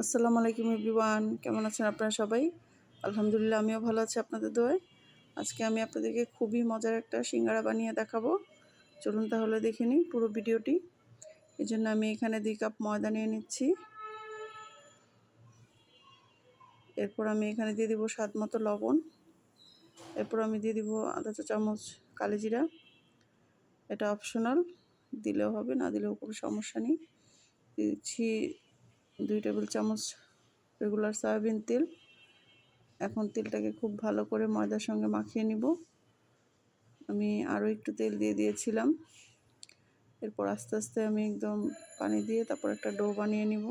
আসসালামু আলাইকুম এভরিওয়ান। কেমন আছেন আপনারা সবাই? আলহামদুলিল্লাহ, আমিও ভালো আছি আপনাদের দোয়ায়। আজকে আমি আপনাদেরকে খুবই মজার একটা সিঙ্গারা বানিয়ে দেখাবো। চলুন তাহলে দেখে নিই পুরো ভিডিওটি। এই জন্য আমি এখানে দুই কাপ ময়দা নিয়ে নিচ্ছি। এরপর আমি এখানে দিয়ে দিব স্বাদ মতো লবণ। এরপর আমি দিয়ে দিব আধা চা চামচ কালি জিরা। এটা অপশনাল দিলেও হবে, না দিলেও কোনো সমস্যা নেই। দিচ্ছি দুই টেবিল চামচ রেগুলার সয়াবিন তেল। এখন তেলটাকে খুব ভালো করে ময়দার সঙ্গে মাখিয়ে নিব। আমি আরও একটু তেল দিয়ে দিয়েছিলাম। এরপর আস্তে আস্তে আমি একদম পানি দিয়ে তারপর একটা ডো বানিয়ে নিব।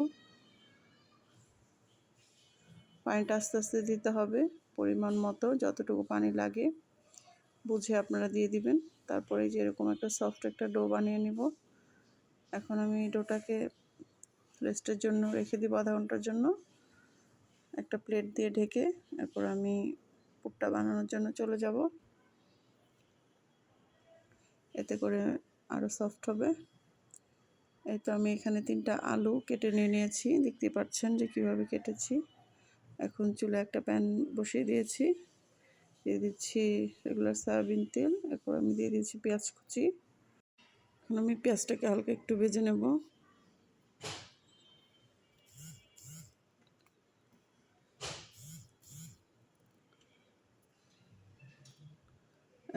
পানিটা আস্তে আস্তে দিতে হবে পরিমাণ মতো, যতটুকু পানি লাগে। বুঝে আপনারা দিয়ে দিবেন। তারপরে যে এরকম একটা সফট একটা ডো বানিয়ে নিব। এখন আমি ডোটাকে রেস্টের জন্য রেখে দিব আধা ঘণ্টার জন্য। একটা প্লেট দিয়ে ঢেকে এরপর আমি পুটটা বানানোর জন্য চলে যাব। এতে করে আরও সফট হবে। এই তো আমি এখানে তিনটা আলু কেটে নিয়ে নিয়েছি। দেখতে পাচ্ছেন যে কীভাবে কেটেছি। এখন চুলে একটা প্যান বসিয়ে দিয়েছি। দিয়ে দিচ্ছি রেগুলার সয়াবিন তেল। এরপর আমি দিয়ে দিয়েছি পেঁয়াজ কুচি। এখন আমি পেঁয়াজটাকে হালকা একটু ভেজে নেব।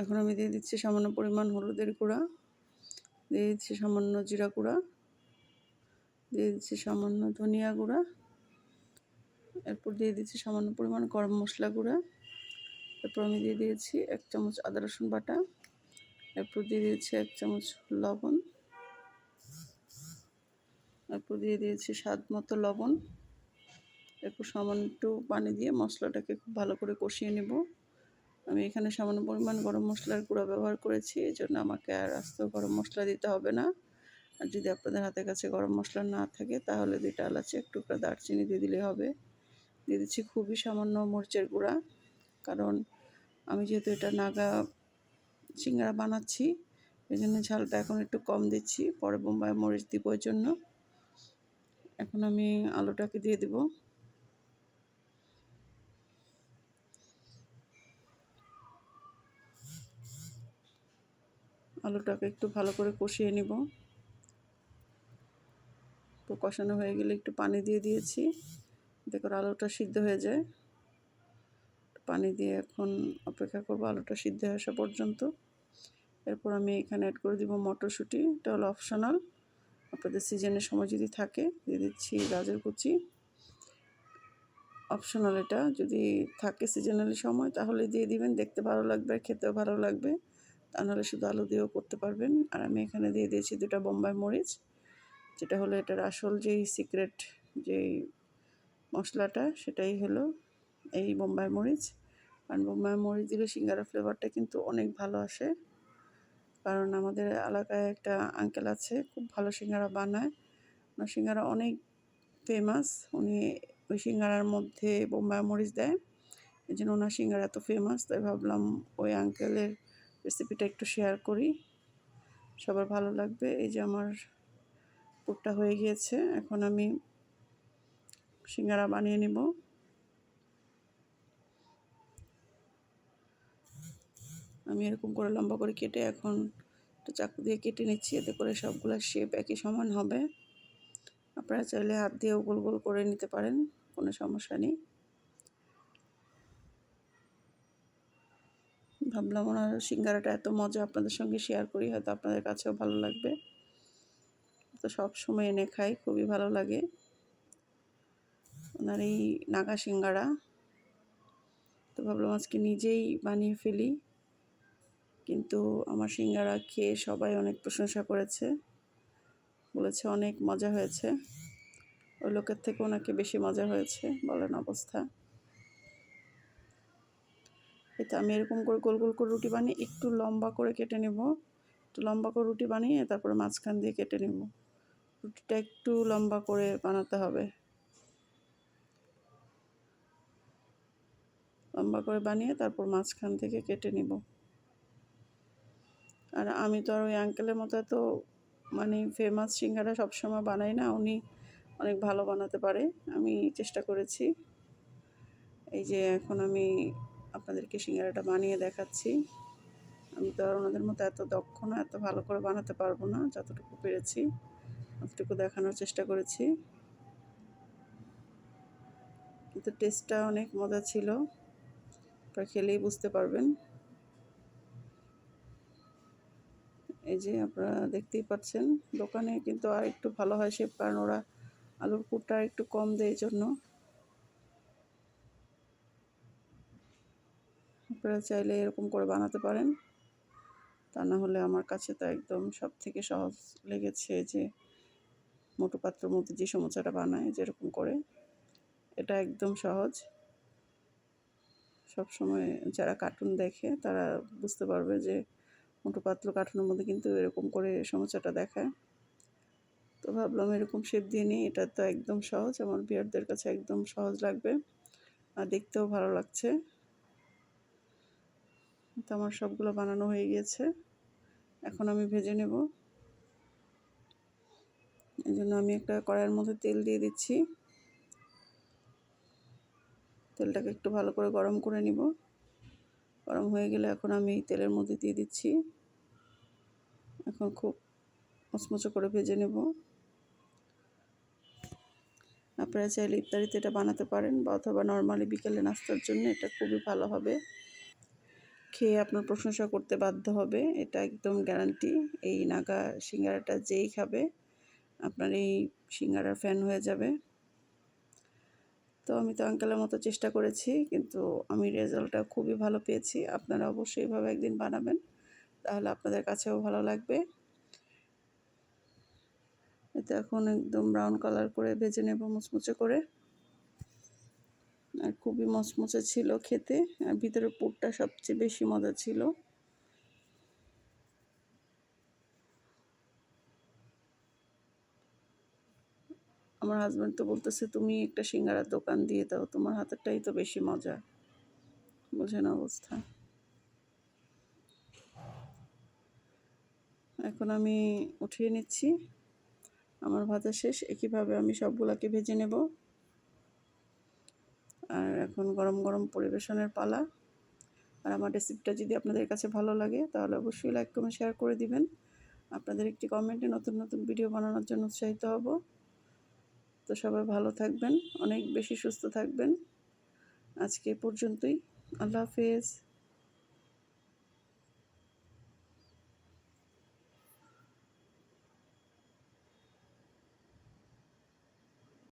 এখন আমি দিয়ে দিচ্ছি সামান্য পরিমাণ হলুদের গুঁড়া। দিয়ে দিচ্ছি সামান্য জিরা গুঁড়া। দিয়ে দিচ্ছি সামান্য ধনিয়া গুঁড়া। এরপর দিয়ে দিচ্ছি সামান্য পরিমাণ গরম মশলা গুঁড়া। এরপর আমি দিয়ে দিয়েছি এক চামচ আদা রসুন বাটা। এরপর দিয়ে দিয়েছি এক চামচ লবণ। এরপর দিয়ে দিয়েছি স্বাদ মতো লবণ। এরপর সামান্য একটু পানি দিয়ে মশলাটাকে খুব ভালো করে কষিয়ে নেব। আমি এখানে সামান্য পরিমাণ গরম মশলার গুঁড়ো ব্যবহার করেছি, এই জন্য আমাকে আর আস্ত গরম মশলা দিতে হবে না। আর যদি আপনাদের হাতের কাছে গরম মশলা না থাকে, তাহলে দুইটা এলাচি একটু দারচিনি দিয়ে দিলে হবে। দিয়ে দিচ্ছি খুবই সামান্য মরিচের গুঁড়া, কারণ আমি যেহেতু এটা নাগা সিঙ্গারা বানাচ্ছি এই জন্য ঝালটা এখন একটু কম দিচ্ছি। পরে বোম্বাই মরিচ দিব জন্য এখন আমি আলুটাকে দিয়ে দেবো। আলুটাকে একটু ভালো করে কষিয়ে নিব। তো কষানো হয়ে গেলে একটু পানি দিয়ে দিয়েছি। দেখো আলুটা সিদ্ধ হয়ে যায়। পানি দিয়ে এখন অপেক্ষা করব আলুটা সিদ্ধ হয়ে আসা পর্যন্ত। এরপর আমি এখানে অ্যাড করে দিব মটরশুঁটি। এটা হলো অপশনাল আপনাদের সিজনের সময় যদি থাকে, দিয়ে দিচ্ছি গাজর কুচি। অপশনাল এটা। যদি থাকে সিজনালি সময়, তাহলে দিয়ে দিবেন। দেখতে ভালো লাগবে, খেতেও ভালো লাগবে। তা শুধু আলু দিয়েও করতে পারবেন। আর আমি এখানে দিয়ে দিয়েছি দুটা বোম্বাই মরিচ, যেটা হলো এটার আসল যেই সিক্রেট যেই মশলাটা, সেটাই হলো এই বোম্বাই মরিচ। কারণ বোম্বাই মরিচ দিলে সিঙ্গারা ফ্লেভারটা কিন্তু অনেক ভালো আসে। কারণ আমাদের এলাকায় একটা আঙ্কেল আছে, খুব ভালো সিঙ্গারা বানায়। ওনার সিঙ্গারা অনেক ফেমাস উনি ওই সিঙ্গারার মধ্যে বোম্বাই মরিচ দেয়। এই জন্য ওনার সিঙ্গারা এত ফেমাস তাই ভাবলাম ওই আঙ্কেলের রেসিপিটা একটু শেয়ার করি। সবার ভালো লাগবে। এই যে আমার পুরটা হয়ে গিয়েছে। এখন আমি সিঙ্গারা বানিয়ে নিব। আমি এরকম করে লম্বা করে কেটে এখন একটু চাকু দিয়ে কেটে নিচ্ছি। এতে করে সবগুলো শেপ একই সমান হবে। আপনারা চাইলে হাত দিয়েও গোল গোল করে নিতে পারেন। কোনো সমস্যা নেই। ভাবলাম ওনার সিঙ্গারাটা এত মজা আপনাদের সঙ্গে শেয়ার করি, হয়তো আপনাদের কাছেও ভালো লাগবে। তো সব সময় এনে খাই, খুবই ভালো লাগে। ওনার এই নাগা সিঙ্গারা, তো ভাবলাম আজকে নিজেই বানিয়ে ফেলি। কিন্তু আমার সিঙ্গারা খেয়ে সবাই অনেক প্রশংসা করেছে, বলেছে অনেক মজা হয়েছে। ওই লোকের থেকে ওনাকে বেশি মজা হয়েছে, বলেন অবস্থা। এতে আমি এরকম করে গোল গোল করে রুটি বানিয়ে একটু লম্বা করে কেটে নেব। একটু লম্বা করে রুটি বানিয়ে তারপরে মাঝখান দিয়ে কেটে নেব। রুটিটা একটু লম্বা করে বানাতে হবে। লম্বা করে বানিয়ে তারপর মাঝখান থেকে কেটে নিব। আর আমি তো আর ওই আঙ্কেলের মতো তো মানে ফেমাস সিঙ্গারা সবসময় বানাই না, উনি অনেক ভালো বানাতে পারে। আমি চেষ্টা করেছি। এই যে এখন আমি আপনাদেরকে সিঙ্গারাটা বানিয়ে দেখাচ্ছি। আমি তো আর ওনাদের মতো এত দক্ষ না, এত ভালো করে বানাতে পারব না, যতটুকু পেরেছি, অতটুকু দেখানোর চেষ্টা করেছি। কিন্তু টেস্টটা অনেক মজা ছিল, আপনারা খেলেই বুঝতে পারবেন। এই যে আপনারা দেখতেই পাচ্ছেন, দোকানে কিন্তু আর একটু ভালো হয় শেপ কারণ ওরা আলুর পুরটা একটু কম দেয় জন্য আপনারা চাইলে এরকম করে বানাতে পারেন। তা না হলে আমার কাছে তো একদম সব থেকে সহজ লেগেছে যে মোটু পাত্রের মধ্যে যে সমোসাটা বানায় যেরকম করে। এটা একদম সহজ। সব সময় যারা কার্টুন দেখে তারা বুঝতে পারবে যে মোটু পাতলু কার্টুনের মধ্যে কিন্তু এরকম করে সমস্যাটা দেখায়। তো ভাবলাম এরকম শেপ দিয়ে নিই, এটা তো একদম সহজ। আমার বিয়ারদের কাছে একদম সহজ লাগবে। আর দেখতেও ভালো লাগছে। তো আমার সবগুলো বানানো হয়ে গিয়েছে। এখন আমি ভেজে নেব। এই জন্য আমি একটা কড়াইয়ের মধ্যে তেল দিয়ে দিচ্ছি। তেলটাকে একটু ভালো করে গরম করে নিব। গরম হয়ে গেলে এখন আমি তেলের মধ্যে দিয়ে দিচ্ছি। এখন খুব মচমচে করে ভেজে নেব। আপনারা চাইলে ইফতারিতে এটা বানাতে পারেন বা অথবা নর্মালি বিকেলে নাস্তার জন্য এটা খুবই ভালো হবে। খেয়ে আপনার প্রশংসা করতে বাধ্য হবে, এটা একদম গ্যারান্টি এই নাগা সিঙ্গারাটা যেই খাবে, আপনার এই সিঙ্গারার ফ্যান হয়ে যাবে। তো আমি তো আঙ্কেলের মতো চেষ্টা করেছি, কিন্তু আমি রেজাল্টটা খুবই ভালো পেয়েছি। আপনারা অবশ্যই এভাবে একদিন বানাবেন, তাহলে আপনাদের কাছেও ভালো লাগবে। এতে এখন একদম ব্রাউন কালার করে ভেজে নেব, মুচমুচে করে। আর খুবই মচমচে ছিল খেতে। আর ভিতরের পুরটা সবচেয়ে বেশি মজা ছিল। আমার হাজব্যান্ড তো বলতেছে, তুমি একটা সিঙ্গারার দোকান দিয়ে দাও, তোমার হাতেরটাই তো বেশি মজা। বোঝেন অবস্থা। এখন আমি উঠিয়ে নিচ্ছি। আমার ভাজা শেষ, একইভাবে আমি সবগুলাকে ভেজে নেব। আর এখন গরম গরম পরিবেশনের পালা। আর আমার রেসিপিটা যদি আপনাদের কাছে ভালো লাগে, তাহলে অবশ্যই লাইক কমেন্ট শেয়ার করে দিবেন। আপনাদের একটি কমেন্টে নতুন নতুন ভিডিও বানানোর জন্য উৎসাহিত হব। তো সবাই ভালো থাকবেন, অনেক বেশি সুস্থ থাকবেন। আজকে পর্যন্তই। আল্লাহ হাফেজ।